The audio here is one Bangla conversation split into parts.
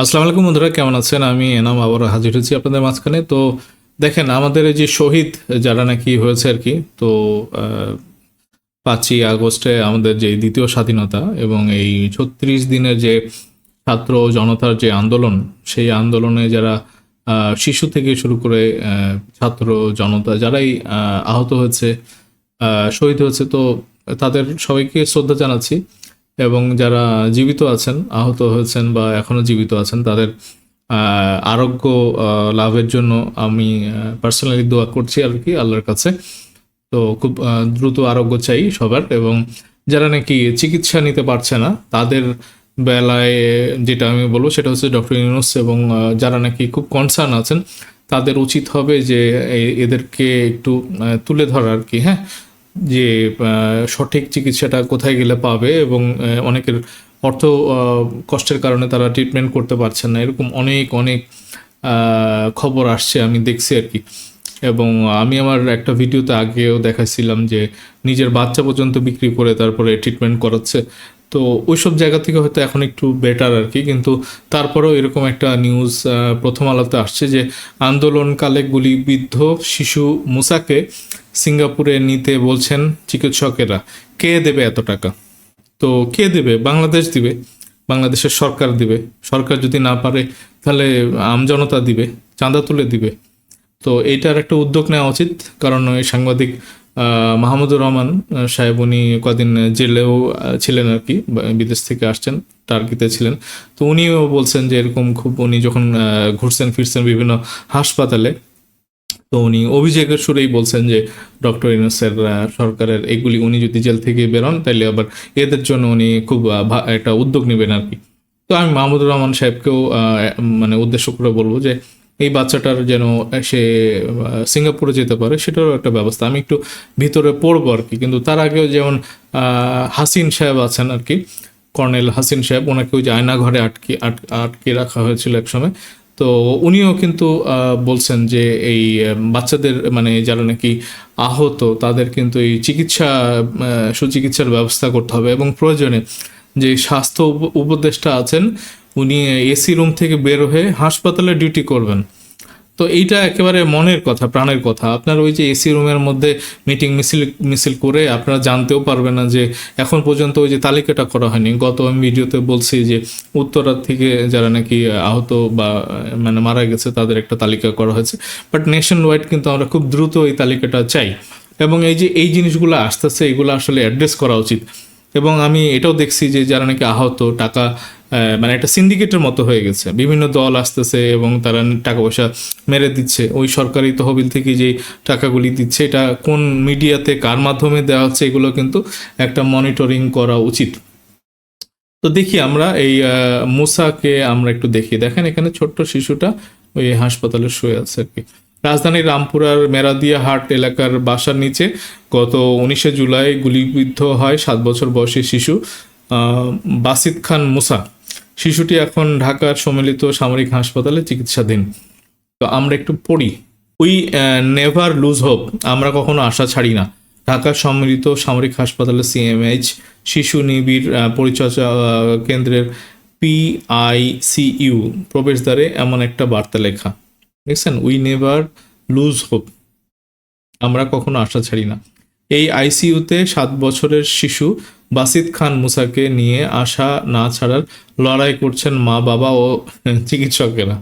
আসসালামু আলাইকুম বন্ধুরা, কেমন আছেন? আমি এনাম আবার হাজির হয়েছি আপনাদের মাঝখানে। তো দেখেন, আমাদের এই যে শহীদ, যারা নাকি হয়েছে আর কি, তো পাঁচই আগস্টে আমাদের যে দ্বিতীয় স্বাধীনতা এবং এই ছত্রিশ দিনের যে ছাত্র জনতার যে আন্দোলন, সেই আন্দোলনে যারা শিশু থেকে শুরু করে ছাত্র জনতা যারাই আহত হয়েছে শহীদ হয়েছে, তো তাদের সবাইকে শ্রদ্ধা জানাচ্ছি। এবং যারা জীবিত আছেন, আহত হয়েছেন বা এখনও জীবিত আছেন, তাদের আরোগ্য লাভের জন্য আমি পার্সোনালি দোয়া করছি আর কি আল্লাহর কাছে। তো খুব দ্রুত আরোগ্য চাই সবার এবং যারা নাকি চিকিৎসা নিতে পারছে না, তাদের বেলায় যেটা আমি বলব সেটা হচ্ছে ডক্টর ইউনুস এবং যারা নাকি খুব কনসার্ন আছেন, তাদের উচিত হবে যে এদেরকে একটু তুলে ধরা আর কি হ্যাঁ? যে সঠিক চিকিৎসাটা কোথায় গেলে পাবে এবং অনেকের অর্থ কষ্টের কারণে তারা ট্রিটমেন্ট করতে পারছেন না। এরকম অনেক অনেক খবর আসছে আমি দেখছি আর কি। এবং আমি আমার একটা ভিডিওতে আগেও দেখাছিলাম যে, নিজের বাচ্চা পর্যন্ত বিক্রি করে তারপরে ট্রিটমেন্ট করাচ্ছে। তো ওইসব জায়গা থেকে হয়তো এখন একটু বেটার আর কি। কিন্তু তারপরেও এরকম একটা নিউজ প্রথম আলোতে আসছে যে আন্দোলনকালে গুলিবিদ্ধ শিশু মুসাকে সিঙ্গাপুরে নিতে বলছেন চিকিৎসকেরা। কে দেবে এত টাকা? তো কে দেবে? বাংলাদেশ দিবে, বাংলাদেশের সরকার দিবে। সরকার যদি না পারে, তাহলে আমজনতা দিবে, চাঁদা তুলে দিবে। তো এইটার একটা উদ্যোগ নেওয়া উচিত। কারণ ওই সাংবাদিক মাহমুদুর রহমান সাহেব, উনি কদিন জেলেও ছিলেন আর কি বিদেশ থেকে আসছেন টার্কিতে ছিলেন। তো উনিও বলছেন যে এরকম খুব উনি যখন ঘুরছেন, ফিরছেন বিভিন্ন হাসপাতালে, তো উনি অভিযোগের সুরেই বলছেন যে, ডক্টর ইউনুসের সরকারের এগুলি উনি যদি জেল থেকে বেরোন তাহলে আবার এদের জন্য উনি খুব একটা উদ্যোগ নেবেন আর কি। তো আমি মাহমুদুর রহমান সাহেবকেও মানে উদ্দেশ্য করে বলব যে এই বাচ্চাটার যেন সে সিঙ্গাপুরে যেতে পারে, সেটারও একটা ব্যবস্থা। আমি একটু ভিতরে পড়ব আর কি, কিন্তু তার আগেও যেমন হাসিন সাহেব আছেন আর কি, কর্নেল হাসিন সাহেব, ওনাকে ওই যে আয়নাঘরে আটকে আটকে রাখা হয়েছিল একসময়। তো উনিও কিন্তু বলছেন যে এই বাচ্চাদের মানে যারা নাকি আহত, তাদের কিন্তু এই চিকিৎসা সুচিকিৎসার ব্যবস্থা করতে হবে এবং প্রয়োজনে যে স্বাস্থ্য উপ- উপদেষ্টা আছেন উনি এসি রুম থেকে বের হয়ে হাসপাতালে ডিউটি করবেন। তো এইটা একেবারে মনের কথা, প্রাণের কথা। আপনার ওই যে এসি রুমের মধ্যে মিটিং মিছিল মিছিল করে আপনারা জানতেও পারবেন না যে এখন পর্যন্ত ওই যে তালিকাটা করা হয়নি। গত আমি ভিডিওতে বলছি যে উত্তরার থেকে যারা নাকি আহত বা মানে মারা গেছে, তাদের একটা তালিকা করা হয়েছে। বাট নেশন ওয়াইড কিন্তু আমরা খুব দ্রুত এই তালিকাটা চাই। এবং এই যে, এই জিনিসগুলো আসতেছে, এগুলো আসলে অ্যাড্রেস করা উচিত। এবং আমি এটাও দেখছি যে যারা নাকি আহত, টাকা মানে একটা সিন্ডিকেটের মতো হয়ে গেছে। বিভিন্ন দল আসতেছে এবং তারা টাকা পয়সা মেরে দিচ্ছে। ওই সরকারি তহবিল থেকে যে টাকাগুলি দিচ্ছে, এটা কোন মিডিয়াতে, কার মাধ্যমে দেওয়া হচ্ছে, এগুলো কিন্তু একটা মনিটরিং করা উচিত। তো দেখি আমরা এই মুসাকে আমরা একটু দেখি। দেখেন এখানে ছোট্ট শিশুটা ওই হাসপাতালে শুয়ে আছে আর কি। রাজধানীর রামপুরার মেরাদিয়া হাট এলাকার বাসার নিচে গত উনিশে জুলাই গুলিবিদ্ধ হয় সাত বছর বয়সী শিশু বাসিত খান মুসা। শিশুটি এখন ঢাকার সম্মিলিত সামরিক হাসপাতালে চিকিৎসাধীন। তো আমরা একটু পড়ি। We never lose hope. আমরা কখনো আশা ছাড়ি না। ঢাকার সম্মিলিত সামরিক হাসপাতালে সিএমএইচ শিশু নিবিড় পরিচর্যা কেন্দ্রের পিআইসিইউ প্রবেশদ্বারে এমন একটা বার্তা লেখা। দেখছেন? We never lose hope. আমরা কখনো আশা ছাড়ি না। এই আইসিইউতে সাত বছরের শিশু বাসিত খান মুসাকে নিয়ে আশা না ছাড়ার লড়াই করছেন মা, বাবা ও চিকিৎসকেরা।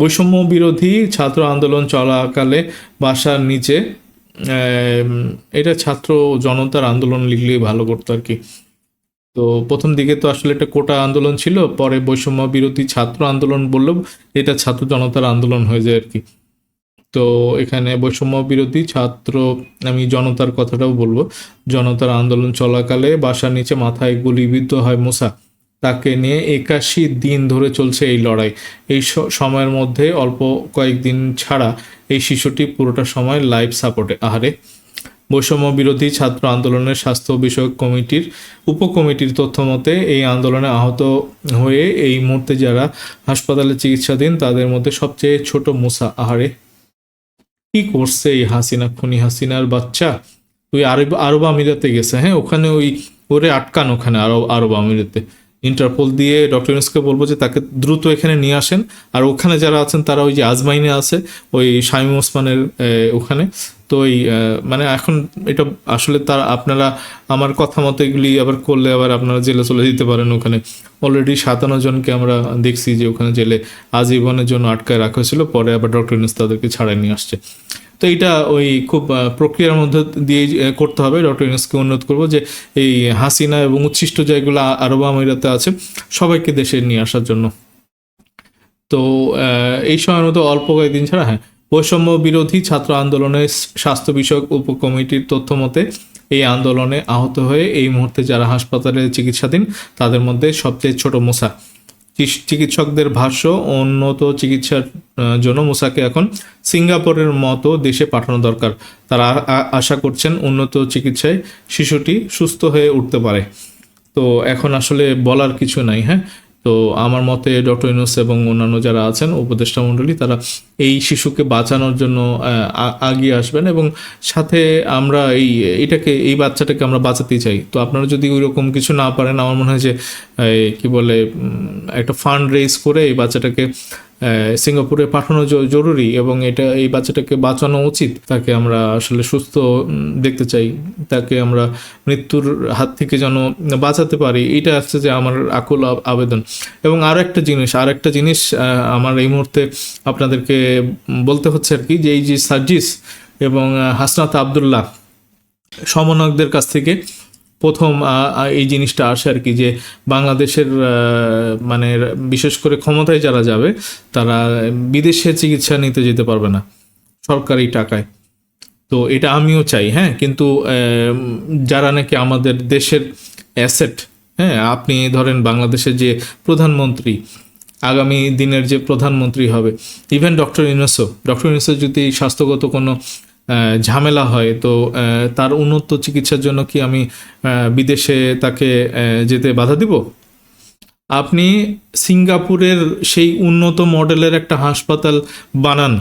বৈষম্য বিরোধী ছাত্র আন্দোলন চলাকালে বাসার নিচে এটা ছাত্র জনতার আন্দোলন লিখলেই ভালো করতো আর কি। তো প্রথম দিকে তো আসলে একটা কোটা আন্দোলন ছিল, পরে বৈষম্য বিরোধী ছাত্র আন্দোলন বললেও এটা ছাত্র জনতার আন্দোলন হয়ে যায় আর কি। তো এখানে বৈষম্য বিরোধী ছাত্র, আমি জনতার কথাটাও বলব। জনতার আন্দোলন চলাকালে বাসার নিচে মাথায় গুলিবিদ্ধ হয় মুসা। তাকে নিয়ে একাশি দিন ধরে চলছে এই লড়াই। এই সময়ের মধ্যে অল্প কয়েকদিন ছাড়া এই শিশুটি পুরোটা সময় লাইফ সাপোর্টে। আহারে, বৈষম্য বিরোধী ছাত্র আন্দোলনের স্বাস্থ্য বিষয়ক কমিটির উপকমিটির তথ্য মতে, এই আন্দোলনে আহত হয়ে এই মুহূর্তে যারা হাসপাতালে চিকিৎসাধীন, তাদের মধ্যে সবচেয়ে ছোট মুসা। আহারে কি করছে এই হাসিনা, খুনি হাসিনার বাচ্চা? তুই আরব আরব আমিরাতে গেছে হ্যাঁ? ওখানে ওই ওরে আটকান ওখানে আরব আরব আমিরাতে। ইন্টারপোল দিয়ে ডক্টর ইউনুসকে বলব যে তাকে দ্রুত এখানে নিয়ে আসেন। আর ওখানে যারা আছেন, তারা ওই যে আজমাইনে আছে, ওই শামীম ওসমানের ওখানে। তো ওই মানে এখন এটা আসলে তার, আপনারা আমার কথা মতো এগুলি আবার করলে আবার আপনারা জেলে চলে যেতে পারেন ওখানে। অলরেডি সাতান্ন জনকে আমরা দেখছি যে ওখানে জেলে আজীবনের জন্য আটকায় রাখা হয়েছিল। পরে আবার ডক্টর ইউনুস তাদেরকে ছাড়াই নিয়ে আসছে। তো এটা ওই খুব প্রক্রিয়ার মধ্যে দিয়ে করতে হবে। ডক্টর ইউনুসকে অনুরোধ করব যে এই হাসিনা এবং উচ্ছিষ্ট যেগুলো আরব আমিরাতে আছে, সবাইকে দেশে নিয়ে আসার জন্য। তো এই সময়ের মতো অল্প কয়েকদিন ছাড়া হ্যাঁ বৈষম্য বিরোধী ছাত্র আন্দোলনের স্বাস্থ্য বিষয়ক উপকমিটির তথ্য মতে, এই আন্দোলনে আহত হয়ে এই মুহূর্তে যারা হাসপাতালে চিকিৎসাধীন, তাদের মধ্যে সবচেয়ে ছোট চিস- চিকিৎসকদের ভাষ্য, উন্নত চিকিৎসার জন্য মুসাকে এখন সিঙ্গাপুরের মতো দেশে পাঠানো দরকার। তারা আশা করছেন উন্নত চিকিৎসায় শিশুটি সুস্থ হয়ে উঠতে পারে। তো এখন আসলে বলার কিছু নাই হ্যাঁ? তো আমার মতে ডক্টর ইনোস এবং অন্যান্য যারা আছেন, উপদেষ্টা মণ্ডলী, তারা এই শিশুকে বাঁচানোর জন্য আগিয়ে আসবেন এবং সাথে আমরা এই, এটাকে, এই বাচ্চাটাকে আমরা বাঁচাতে চাই। তো আপনারা যদি ওই রকম কিছু না পারেন, আমার মনে হয় যে কি বলে একটা ফান্ড রেজ করে এই বাচ্চাটাকে সিঙ্গাপুরে পাঠানো জরুরি এবং এটা, এই বাচ্চাটাকে বাঁচানো উচিত। তাকে আমরা আসলে সুস্থ দেখতে চাই। তাকে আমরা মৃত্যুর হাত থেকে যেন বাঁচাতে পারি, এটা হচ্ছে যে আমার আকুল আবেদন। এবং আরও একটা জিনিস আর একটা জিনিস আমার এই মুহূর্তে আপনাদেরকে বলতে হচ্ছে আর কি, যে এই যে সার্জিস এবং হাসনাত আবদুল্লাহ সমন্বয়কদের কাছ থেকে প্রথম এই জিনিসটা আসে আর কি যে বাংলাদেশের মানে বিশেষ করে ক্ষমতায় যারা যাবে, তারা বিদেশে চিকিৎসা নিতে যেতে পারবে না, সরকারি টাকায়। তো এটা আমিও চাই হ্যাঁ কিন্তু যারা নাকি আমাদের দেশের অ্যাসেট হ্যাঁ আপনি ধরেন বাংলাদেশের যে প্রধানমন্ত্রী, আগামী দিনের যে প্রধানমন্ত্রী হবে, ইভেন ডক্টর ইউনুসও, ডক্টর ইউনুসের যদি স্বাস্থ্যগত কোনো ঝামেলা হয়। তো তার উন্নত চিকিৎসার জন্য কি আমি বিদেশে তাকে যেতে বাধা দিব? আপনি সিঙ্গাপুরের সেই উন্নত মডেলের একটা হাসপাতাল বানান।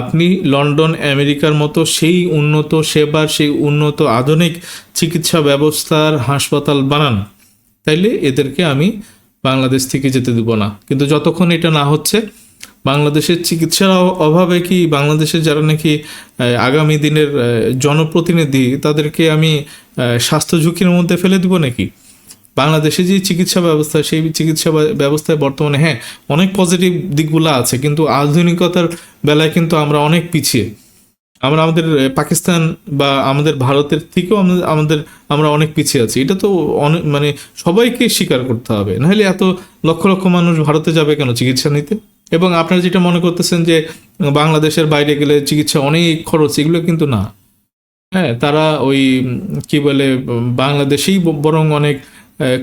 আপনি লন্ডন, আমেরিকার মতো সেই উন্নত সেবার, সেই উন্নত আধুনিক চিকিৎসা ব্যবস্থার হাসপাতাল বানান। তাইলে এদেরকে আমি বাংলাদেশ থেকে যেতে দিব না। কিন্তু যতক্ষণ এটা না হচ্ছে বাংলাদেশের চিকিৎসার অভাবে কি বাংলাদেশের যারা নাকি আগামী দিনের জনপ্রতিনিধি, তাদেরকে আমি স্বাস্থ্য ঝুঁকির মধ্যে ফেলে দিব নাকি? বাংলাদেশে যে চিকিৎসা ব্যবস্থা, সেই চিকিৎসা ব্যবস্থায় বর্তমানে হ্যাঁ অনেক পজিটিভ দিকগুলো আছে, কিন্তু আধুনিকতার বেলায় কিন্তু আমরা অনেক পিছিয়ে। আমরা আমাদের পাকিস্তান বা আমাদের ভারতের থেকেও আমাদের, আমরা অনেক পিছিয়ে আছি। এটা তো অনেক মানে সবাইকে স্বীকার করতে হবে। নাহলে এত লক্ষ লক্ষ মানুষ ভারতে যাবে কেন চিকিৎসা নিতে? এবং আপনারা যেটা মনে করতেছেন যে, বাংলাদেশের বাইরে গেলে চিকিৎসা অনেক খরচ, এগুলো কিন্তু না। হ্যাঁ তারা ওই, কি বলে, বাংলাদেশেই বরং অনেক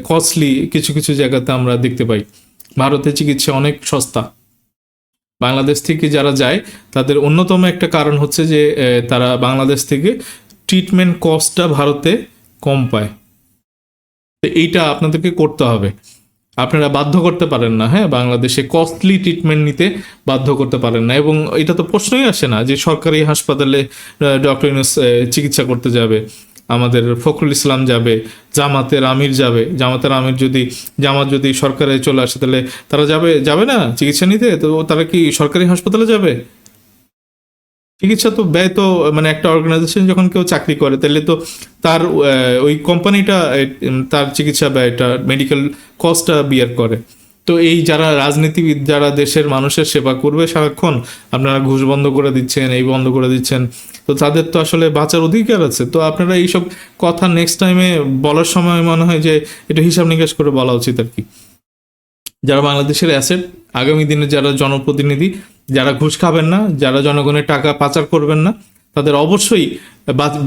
কস্টলি কিছু কিছু জায়গাতে আমরা দেখতে পাই। ভারতে চিকিৎসা অনেক সস্তা। বাংলাদেশ থেকে যারা যায়, তাদের অন্যতম একটা কারণ হচ্ছে যে তারা বাংলাদেশ থেকে ট্রিটমেন্ট কস্টটা ভারতে কম পায়। তো এইটা আপনাদেরকে করতে হবে। আপনারা বাধ্য করতে পারেন না হ্যাঁ? বাংলাদেশে কস্টলি ট্রিটমেন্ট নিতে বাধ্য করতে পারেন না। এবং এটা তো প্রশ্নই আসে না যে সরকারি হাসপাতালে ডক্টর ইউনুস চিকিৎসা করতে যাবে, আমাদের ফখরুল ইসলাম যাবে, জামাতের আমির যাবে। জামাতের আমির যদি, জামাত যদি সরকারে চলে আসে, তাহলে তারা যাবে যাবে না চিকিৎসা নিতে? তো তারা কি সরকারি হাসপাতালে যাবে? চিকিৎসা তো ব্যয় তো মানে একটা অর্গানাইজেশন যখন কেউ চাকরি করে, তাহলে তো তার ওই কোম্পানিটা তার চিকিৎসা ব্যয়টা মেডিকেল কস্টটা বিয়ার করে। তো এই যারা রাজনীতিবিদ, যারা দেশের মানুষের সেবা করবে সারাক্ষণ, আপনারা ঘুষ বন্ধ করে দিচ্ছেন, এই বন্ধ করে দিচ্ছেন, তো তাদের তো আসলে বাঁচার অধিকার আছে। তো আপনারা এইসব কথা নেক্সট টাইমে বলার সময় মনে হয় যে এটা হিসাব নিকাশ করে বলা উচিত আর কি। যারা বাংলাদেশের অ্যাসেট আগামী দিনে যারা জনপ্রতিনিধি যারা ঘুষ খাবেন না, যারা জনগণের টাকা পাচার করবেন না, তাদের অবশ্যই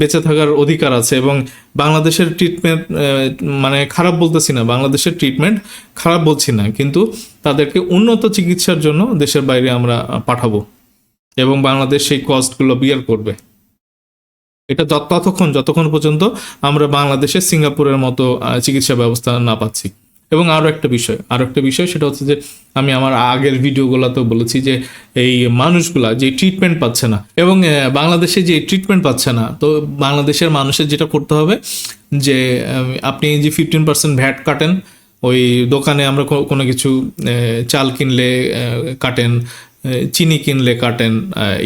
বেঁচে থাকার অধিকার আছে এবং বাংলাদেশের ট্রিটমেন্ট মানে খারাপ বলতেছি না, বাংলাদেশের ট্রিটমেন্ট খারাপ বলছি না, কিন্তু তাদেরকে উন্নত চিকিৎসার জন্য দেশের বাইরে আমরা পাঠাবো এবং বাংলাদেশ সেই কস্টগুলো বিয়ার করবে। এটা ততক্ষণ, যতক্ষণ পর্যন্ত আমরা বাংলাদেশে সিঙ্গাপুরের মতো চিকিৎসা ব্যবস্থা না পাচ্ছি। এবং আরও একটা বিষয় আরও একটা বিষয় সেটা হচ্ছে যে আমি আমার আগের ভিডিওগুলোতেও বলেছি যে এই মানুষগুলা যে ট্রিটমেন্ট পাচ্ছে না, এবং বাংলাদেশে যে ট্রিটমেন্ট পাচ্ছে না, তো বাংলাদেশের মানুষের যেটা করতে হবে যে আপনি যে ফিফটিন পার্সেন্ট ভ্যাট কাটেন, ওই দোকানে আমরা কোনো কিছু চাল কিনলে কাটেন চিনি কিনলে কাটেন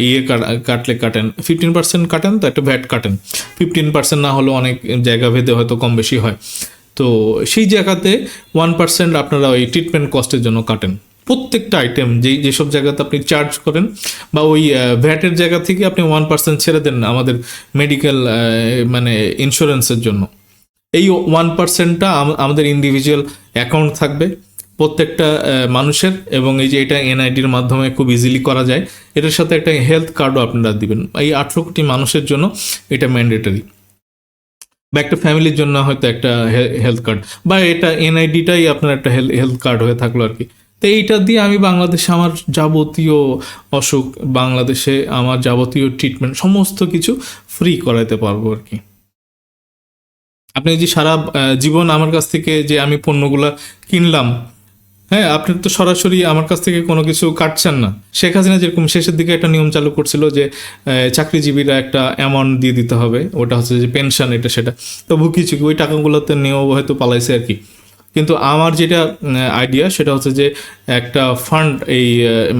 ইয়ে কাট- কাটলে কাটেন ফিফটিন পার্সেন্ট কাটেন, তো একটা ভ্যাট কাটেন। ফিফটিন পার্সেন্ট না হলেও অনেক জায়গা ভেদে হয়তো কম বেশি হয়। তো সেই জায়গাতে ওয়ান পার্সেন্ট আপনারা ওই ট্রিটমেন্ট কস্টের জন্য কাটেন। প্রত্যেকটা আইটেম যেই যেসব জায়গাতে আপনি চার্জ করেন বা ওই ভ্যাটের জায়গা থেকে আপনি ওয়ান পার্সেন্ট ছেড়ে দেন আমাদের মেডিকেল মানে ইন্স্যুরেন্সের জন্য। এই ওয়ান পার্সেন্টটা আমাদের ইন্ডিভিজুয়াল অ্যাকাউন্ট থাকবে প্রত্যেকটা মানুষের এবং এই যে এটা এনআইডির মাধ্যমে খুব ইজিলি করা যায়। এটার সাথে একটা হেলথ কার্ডও আপনারা দিবেন। এই আঠেরো কোটি মানুষের জন্য এটা ম্যান্ডেটরি বা একটা ফ্যামিলির জন্য হয়তো একটা হেলথ কার্ড বা এটা এনআইডিটাই আপনার একটা হেলথ কার্ড হয়ে থাকল আর কি। তো এইটা দিয়ে আমি বাংলাদেশে আমার যাবতীয় অসুখ, বাংলাদেশে আমার যাবতীয় ট্রিটমেন্ট সমস্ত কিছু ফ্রি করাইতে পারব আর কি। আপনি যে সারা জীবন আমার কাছ থেকে যে আমি পণ্যগুলা কিনলাম হ্যাঁ আপনি তো সরাসরি আমার কাছ থেকে কোনো কিছু কাটছেন না। শেখ হাসিনা যেরকম শেষের দিকে একটা নিয়ম চালু করছিল যে চাকরিজীবীরা একটা অ্যামাউন্ট দিয়ে দিতে হবে, ওটা হচ্ছে যে পেনশন এটা সেটা। তো ভুকি চুকি ওই টাকাগুলোতে নিয়েও হয়তো পালাইছে আর কি। কিন্তু আমার যেটা আইডিয়া সেটা হচ্ছে যে, একটা ফান্ড এই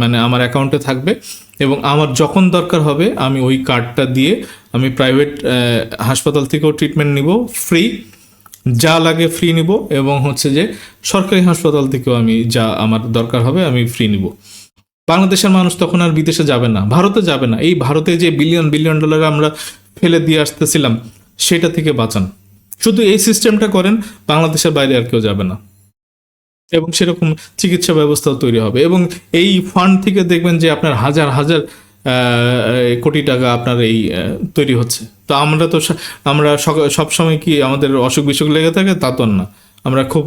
মানে আমার অ্যাকাউন্টে থাকবে এবং আমার যখন দরকার হবে, আমি ওই কার্ডটা দিয়ে আমি প্রাইভেট হাসপাতাল থেকেও ট্রিটমেন্ট নিব ফ্রি যা লাগে ফ্রি নিব এবং হচ্ছে যে সরকারি হাসপাতাল থেকেও আমি যা আমার দরকার হবে আমি ফ্রি নিব। বাংলাদেশের মানুষ তখন আর বিদেশে যাবে না, ভারতে যাবে না। এই ভারতে যে বিলিয়ন বিলিয়ন ডলার আমরা ফেলে দিয়ে আসতেছিলাম, সেটা থেকে বাঁচান। শুধু এই সিস্টেমটা করেন, বাংলাদেশের বাইরে আর কেউ যাবে না। এবং সেরকম চিকিৎসা ব্যবস্থাও তৈরি হবে। এবং এই ফান্ড থেকে দেখবেন যে আপনার হাজার হাজার কোটি টাকা আপনার এই তৈরি হচ্ছে। তো আমরা তো আমরা সব সময় কি আমাদের অসুখ বিসুখ লেগে থাকে? তা তো না। আমরা খুব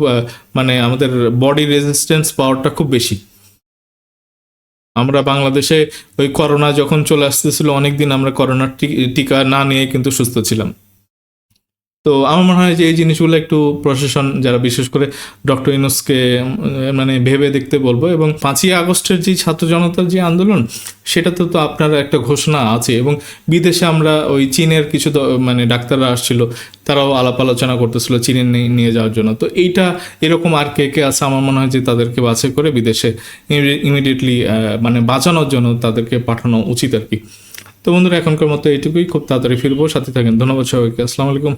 মানে আমাদের বডি রেজিস্ট্যান্স পাওয়ারটা খুব বেশি। আমরা বাংলাদেশে ওই করোনা যখন চলে আসতেছিল, অনেকদিন আমরা করোনার টিকা না নিয়ে কিন্তু সুস্থ ছিলাম। তো আমার মনে হয় যে এই জিনিসগুলো একটু প্রশাসন, যারা বিশেষ করে ডক্টর ইনুসকে মানে ভেবে দেখতে বলব এবং পাঁচই আগস্টের যে ছাত্র জনতার যে আন্দোলন, সেটাতে তো আপনার একটা ঘোষণা আছে এবং বিদেশে আমরা ওই চীনের কিছু মানে ডাক্তাররা আসছিল, তারাও আলাপ আলোচনা করতেছিল চীনে নিয়ে যাওয়ার জন্য। তো এইটা এরকম আর কে কে আছে আমার মনে হয় যে তাদেরকে বাছাই করে বিদেশে ইমিডিয়েটলি মানে বাঁচানোর জন্য তাদেরকে পাঠানো উচিত আর কি। তো বন্ধুরা, এখনকার মতো এইটুকুই। খুব তাড়াতাড়ি ফিরবো, সাথে থাকেন। ধন্যবাদ সবাইকে। আসসালামু আলাইকুম।